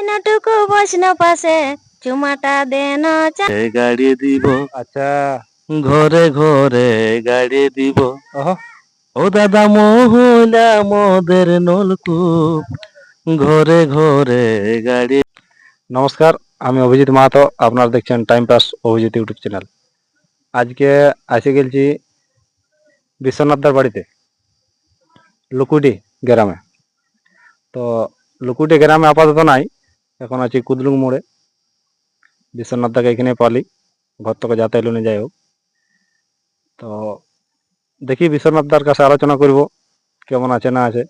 আইনাটুকু বসন পাশে চুমাটা দেন চা- এ গাড়ি দিব আচ্ছা ঘরে ঘরে গাড়ি দিব ওহো ও দাদা মহুলা মোদের নলকূপ ঘরে ঘরে গাড়ি নমস্কার আমি অভিজিৎ মাহাতো আপনারা দেখছেন time pass Abhijit YouTube channel আজকে এসে গেছি বিশ্বনাথদার বাড়িতে লুকুডি গ্রামে তো লুকুডি গ্রামে আপাতত নাই এখন আছি কুদলুং মোড়ে। বিশ্বনাথ দাকে এখানে পালি। ঘর থেকে যাতে এলো যাই হোক। তো দেখি বিশ্বনাথ দার কাছে আলোচনা করব, কেমন আছে না আছে।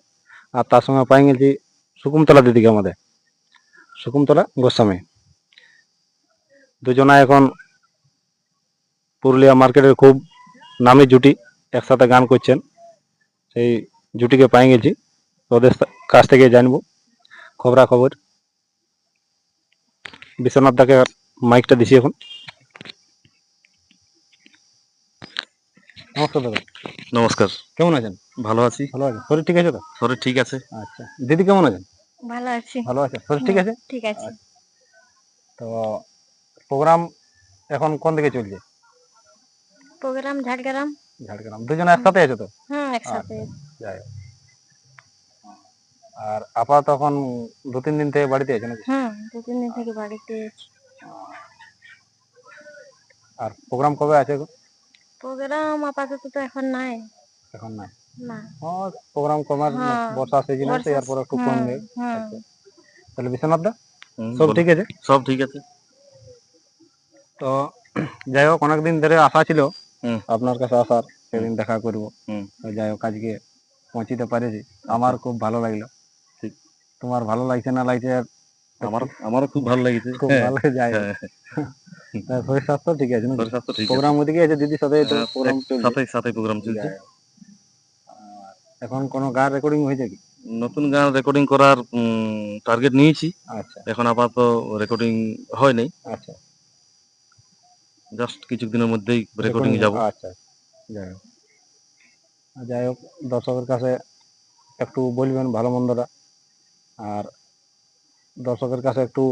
আর তার সঙ্গে পাই গেছি সুকুমতলা দিদিকে আমাদের। শকুন্তলা গোস্বামী। দুজনা এখন পুরুলিয়া মার্কেটের খুব নামি জুটি, একসাথে গান করছেন। সেই জুটিকে পাই গেছি। ওদের কাছ থেকে জানব। খবরা খবর বিশ্বনাথ দাকে মাইকটা দিছি এখন। নমস্কার দাদা। নমস্কার। কেমন আছেন? ভালো আছি। ভালো আছেন। শরীর ঠিক আছে তো? শরীর ঠিক আছে। আচ্ছা। দিদি কেমন আছেন? ভালো আছি। ভালো আছে শরীর ঠিক আছে? ঠিক আছে। তো প্রোগ্রাম এখন কোন দিকে চলছে? প্রোগ্রাম ঝাড়গ্রাম। ঝাড়গ্রাম। দুজনে একসাথে আছে তো? হুম একসাথে। যাই হোক। আর আপাতত এখন দু তিন দিন থেকে বাড়িতে আছে নাকি? হুম দু তিন দিন থেকে বাড়িতে আছি। আর প্রোগ্রাম কবে আছে? গো? প্রোগ্রাম আপাতত তো এখন নাই। এখন নাই? না। হ্যাঁ প্রোগ্রাম কমার হ্যাঁ, বর্ষা সিজন আছে এরপর একটু কমবে তাহলে বিশ্বনাথ দা সব ঠিক আছে? সব ঠিক আছে। তো যাই হোক অনেকদিন ধরে আশা ছিল হুম। আপনার কাছে আসার সেদিন দেখা করব। যাই হোক আজকে পৌঁছিতে পেরেছি। আমার খুব ভালো লাগল। তোমার ভালো লাগছে না লাগছে? আমার আমারও খুব ভালো লেগেছে। খুব হ্যাঁ, ভালো হোক। হ্যাঁ, শরীর স্বাস্থ্য ঠিক আছে শরীর স্বাস্থ্য ঠিক প্রোগ্রাম ওদিকে আছে দিদির সাথে হ্যাঁ, প্রোগ্রাম সাথে সাথে প্রোগ্রাম চলছে। যাই হোক। এখন কোনো গান রেকর্ডিং হয়েছে কি? নতুন গান রেকর্ডিং করার টার্গেট নিয়েছি। আচ্ছা। এখন আপাতত রেকর্ডিং হয়নি। আচ্ছা। জাস্ট কিছুদিনের মধ্যেই রেকর্ডিং যাব। আচ্ছা যাই হোক। যাই হোক দর্শকের কাছে একটু বলবেন ভালো মন্দটা আর দর্শকের কাছে একটু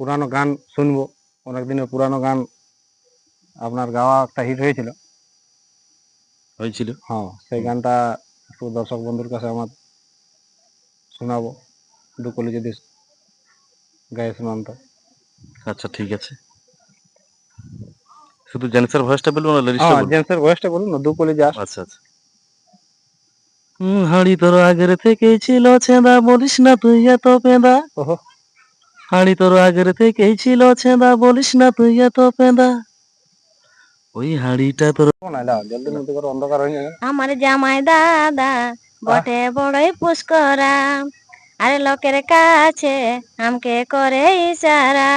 পুরানো গান শুনব। অনেক দিনের পুরানো গান আপনার গাওয়া একটা হিট হয়েছিল। হয়েছিল? হ্যাঁ সেই গানটা একটু দর্শক বন্ধুর কাছে আমার শোনাবো। দুকলি যদি গায়ে শোনান তো। আচ্ছা ঠিক আছে। শুধু জেন্টসের ভয়েসটা বলব না লেডিসটা হ্যাঁ বলব? জেন্টসের ভয়েসটা বলুন না দুকলি যাস আচ্ছা আচ্ছা। হাড়ি তোর আগের থেকেই ছিল ছেঁদা বলিস না তুই এত পেঁদা। হাড়ি তোর আগের থেকেই ছিল ছেঁদা বলিস না তুই এত পেঁদা। ওই হাড়িটা তোর আমার জামাই দাদা বটে বড়ই পুষ্করা আরে লোকের কাছে আমকে করে ইশারা।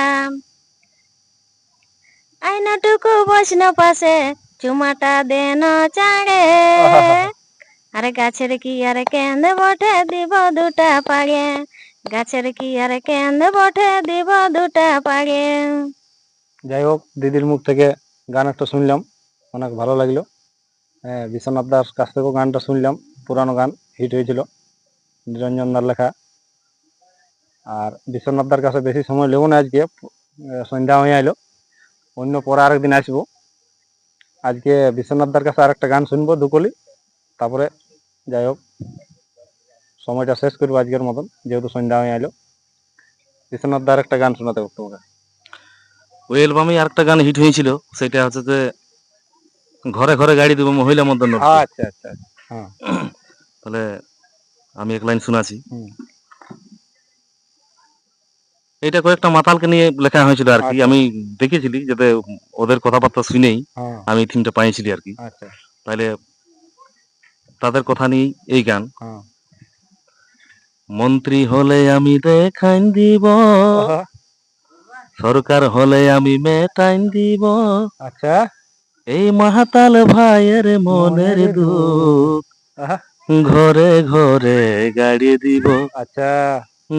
আইনাটুকু বসন পাশে চুমাটা দেন চাড়ে। আরে গাছের কি আরে কেন্দে বটে? দিব দুটা পাগে। গাছের কি আরে কেন্দে বটে? দিব দুটা পাগে। যাই হোক, দিদির মুখ থেকে গান একটা শুনলাম। অনেক ভালো লাগল। হ্যাঁ বিশ্বনাথ দাস কাছ থেকেও গানটা শুনলাম। পুরানো গান হিট হয়েছিল। নিরঞ্জন দার লেখা। আর বিশ্বনাথ দার কাছে বেশি সময় লেবো না আজকে। সন্ধ্যা হয়ে আইলো। অন্য পরে আরেকদিন আসব। আজকে বিশ্বনাথ দার কাছে আরেকটা গান শুনব, দুকলি। তারপরে যাই হোক সময়টা শেষ করব আজকের মতন যেহেতু সন্ধ্যা হয়ে আইলো। বিশ্বনাথ দার একটা গান শোনাতে হবে তোমাকে। ওই অ্যালবামে আরেকটা গান হিট হয়েছিল সেটা হচ্ছে যে ঘরে ঘরে গাড়ি দেবো মহিলা মধ্যে আচ্ছা আচ্ছা হ্যাঁ। তাহলে আমি এক লাইন শোনাছি। এটা কয়েকটা মাতালকে নিয়ে লেখা হয়েছিল আর কি। আচ্ছা। আমি দেখেছিলি যাতে ওদের কথাবার্তা শুনেই হ্যাঁ। আমি থিমটা পাইছিলি আর কি। আচ্ছা। তাহলে তাদের কথা নিয়েই এই গান। হ্যাঁ। মন্ত্রী হলে আমি দেখাইন দিব। সরকার হলে আমি মেটাইন দিব। আচ্ছা। এই মাহাতাল ভাইয়ের মনের দুঃখ ঘরে ঘরে গাড়ি দিব। আচ্ছা।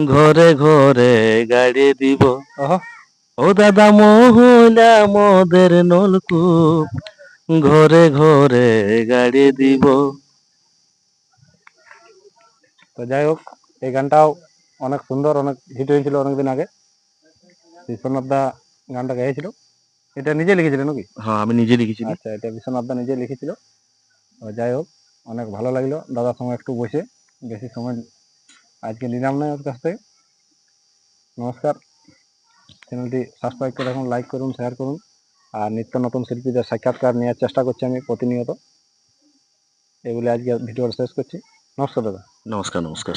ঘরে ঘরে গাড়ি দিব। ও দাদা মহুলা মোদের নলকূপ। ঘরে ঘরে গাড়ি দিব। তো যাই হোক এই গানটাও অনেক সুন্দর অনেক হিট হয়েছিল অনেকদিন আগে। বিশ্বনাথ দা গানটা গেয়েছিল এটা নিজে লিখেছিল নাকি? হ্যাঁ আমি নিজে লিখেছিলাম আচ্ছা এটা বিশ্বনাথ দা নিজে লিখেছিল। তো যাই হোক অনেক ভালো লাগল। দাদার সঙ্গে একটু বসে বেশি সময় আজকে নিলাম না ওর কাছ থেকে। নমস্কার। চ্যানেলটি সাবস্ক্রাইব করে রাখুন লাইক করুন শেয়ার করুন। আর নিত্য নতুন শিল্পীদের সাক্ষাৎকার নেওয়ার চেষ্টা করছি আমি প্রতিনিয়ত। এগুলি আজকে ভিডিওটা শেষ করছি। নমস্কার দাদা। নমস্কার নমস্কার